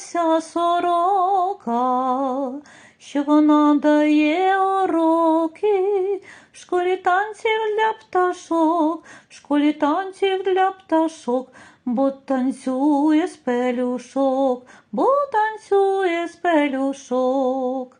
валялася сорока, що вона дає уроки. В школі танців для пташок, в школі танців для пташок, бо танцює з пелюшок, бо танцює з пелюшок.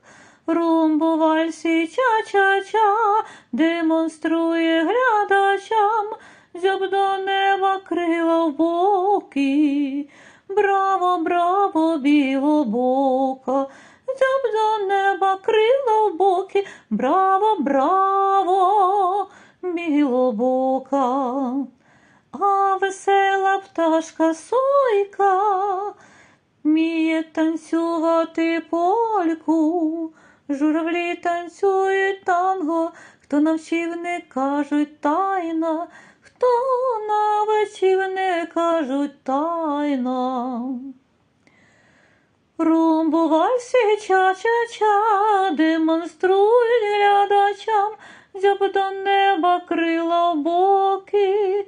Румбу вальсі ча-ча-ча демонструє глядачам, зяб до крила в боки. Браво, браво, білобока, зяб до неба крила в боки. Браво, браво, білобока. А весела пташка сойка вміє танцювати польку. Журавлі танцюють танго, хто навчив, не кажуть тайна, хто кажуть тайна. Румбу вальсі ча-ча-ча демонструють глядачам, зяб до неба крила боки.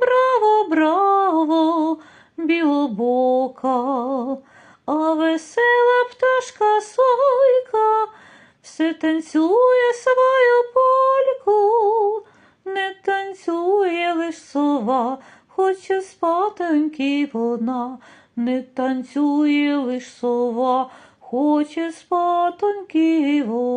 Браво, браво, білобока, а весела пташка сойка все танцює свою польку, не танцює лиш сова, хоче спатеньки вона, не танцює лиш сова, хоче спатоньки вона.